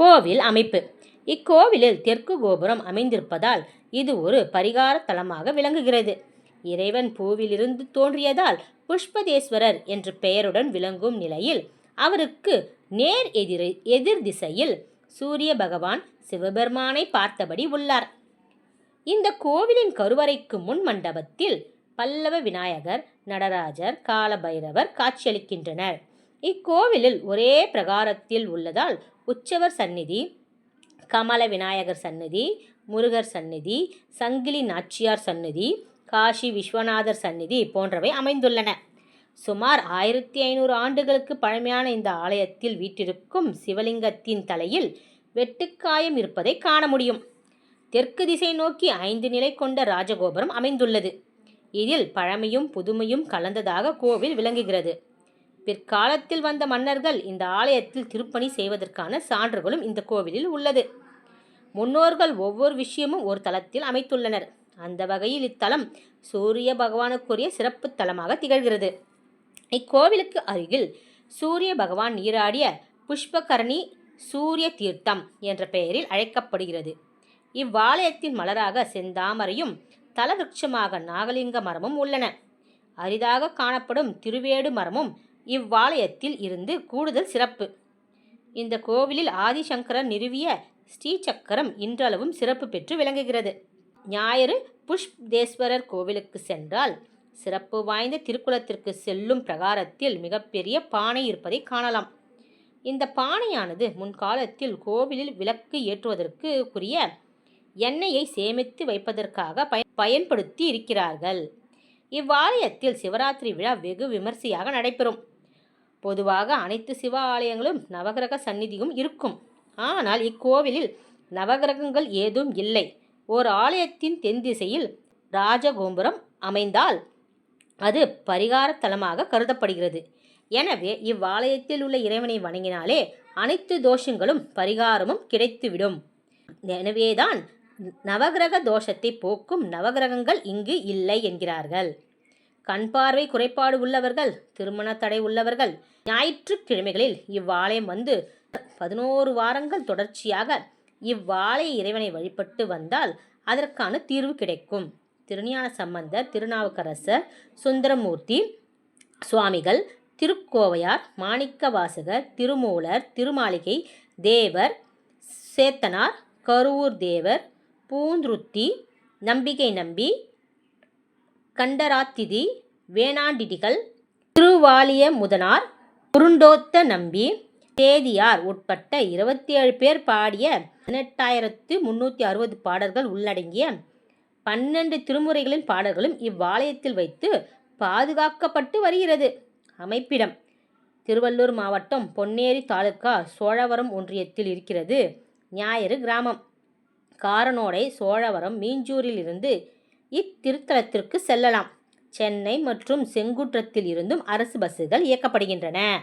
கோவில் அமைப்பு. இக்கோவிலில் தெற்கு கோபுரம் அமைந்திருப்பதால் இது ஒரு பரிகார தலமாக விளங்குகிறது. இறைவன் பூவிலிருந்து தோன்றியதால் புஷ்பதேஸ்வரர் என்ற பெயருடன் விளங்கும் நிலையில் அவருக்கு நேர் எதிர் எதிர் திசையில் சூரிய பகவான் சிவபெருமானை பார்த்தபடி உள்ளார். இந்த கோவிலின் கருவறைக்கு முன் மண்டபத்தில் பல்லவ விநாயகர் நடராஜர் காலபைரவர் காட்சியளிக்கின்றனர். இக்கோவிலில் ஒரே பிரகாரத்தில் உள்ளதால் உற்சவர் சந்நிதி கமல விநாயகர் சந்நிதி முருகர் சந்நிதி சங்கிலி நாச்சியார் சந்நிதி காஷி விஸ்வநாதர் சந்நிதி போன்றவை அமைந்துள்ளன. சுமார் ஆயிரத்தி ஐநூறு ஆண்டுகளுக்கு பழமையான இந்த ஆலயத்தில் வீட்டிருக்கும் சிவலிங்கத்தின் தலையில் வெட்டுக்காயம் இருப்பதை காண முடியும். தெற்கு திசை நோக்கி ஐந்து நிலை கொண்ட ராஜகோபுரம் அமைந்துள்ளது. இதில் பழமையும் புதுமையும் கலந்ததாக கோவில் விளங்குகிறது. பிற்காலத்தில் வந்த மன்னர்கள் இந்த ஆலயத்தில் திருப்பணி செய்வதற்கான சான்றுகளும் இந்த கோவிலில் உள்ளது. முன்னோர்கள் ஒவ்வொரு விஷயமும் ஒரு தலத்தில் அமைத்துள்ளனர். அந்த வகையில் இத்தலம் சூரிய பகவானுக்குரிய சிறப்பு தலமாக திகழ்கிறது. இக்கோவிலுக்கு அருகில் சூரிய பகவான் நீராடிய புஷ்பகரணி சூரிய தீர்த்தம் என்ற பெயரில் அழைக்கப்படுகிறது. இவ்வாலயத்தின் மலராக செந்தாமரையும் தலவிருட்சமாக நாகலிங்க மரமும் உள்ளன. அரிதாக காணப்படும் திருவேடு மரமும் இவ்வாலயத்தில் இருந்து கூடுதல் சிறப்பு. இந்த கோவிலில் ஆதிசங்கரர் நிறுவிய ஸ்ரீசக்கரம் இன்றளவும் சிறப்பு பெற்று விளங்குகிறது. ஞாயிறு புஷ்பதேஸ்வரர் கோவிலுக்கு சென்றால் சிறப்பு வாய்ந்த திருக்குளத்திற்கு செல்லும் பிரகாரத்தில் மிகப்பெரிய பானை இருப்பதை காணலாம். இந்த பானையானது முன்காலத்தில் கோவிலில் விளக்கு ஏற்றுவதற்கு உரிய எண்ணெயை சேமித்து வைப்பதற்காக பய பயன்படுத்தி இருக்கிறார்கள். இவ்வாலயத்தில் சிவராத்திரி விழா வெகு விமர்சையாக நடைபெறும். பொதுவாக அனைத்து சிவ ஆலயங்களும் நவகிரக சந்நிதியும் இருக்கும். ஆனால் இக்கோவிலில் நவகிரகங்கள் ஏதும் இல்லை. ஓர் ஆலயத்தின் தென் திசையில் ராஜகோபுரம் அமைந்தால் அது பரிகார தலமாக கருதப்படுகிறது. எனவே இவ்வாலயத்தில் உள்ள இறைவனை வணங்கினாலே அனைத்து தோஷங்களும் பரிகாரமும் கிடைத்துவிடும். எனவேதான் நவகிரக தோஷத்தை போக்கும் நவகிரகங்கள் இங்கு இல்லை என்கிறார்கள். கண் பார்வை குறைபாடு உள்ளவர்கள் திருமண தடை உள்ளவர்கள் ஞாயிற்றுக்கிழமைகளில் இவ்வாலயம் வந்து பதினோரு வாரங்கள் தொடர்ச்சியாக இவ்வாலய இறைவனை வழிபட்டு வந்தால் அதற்கான தீர்வு கிடைக்கும். திருஞான சம்பந்தர் திருநாவுக்கரசர் சுந்தரமூர்த்தி சுவாமிகள் திருக்கோவையார் மாணிக்கவாசகர் திருமூலர் திருமாளிகை தேவர் சேத்தனார் கருவூர் தேவர் பூந்துருத்தி நம்பிக்கை நம்பி கண்டராத்திதி வேணாண்டிடிகள் திருவாலிய முதனார் குருண்டோத்த நம்பி தேதியார் உட்பட்ட இருபத்தி ஏழு பேர் பாடிய பதினெட்டாயிரத்து முன்னூற்றி அறுபது பாடல்கள் உள்ளடங்கிய பன்னெண்டு திருமுறைகளின் பாடல்களும் இவ்வாலயத்தில் வைத்து பாதுகாக்கப்பட்டு வருகிறது. அமைப்பிடம் திருவள்ளூர் மாவட்டம் பொன்னேரி தாலுக்கா சோழவரம் ஒன்றியத்தில் இருக்கிறது ஞாயிறு கிராமம். காரனோடை சோழவரம் மீஞ்சூரில் இருந்து இத்திருத்தலத்திற்கு செல்லலாம். சென்னை மற்றும் செங்குன்றத்தில் இருந்தும் அரசு பஸ்ஸுகள் இயக்கப்படுகின்றன.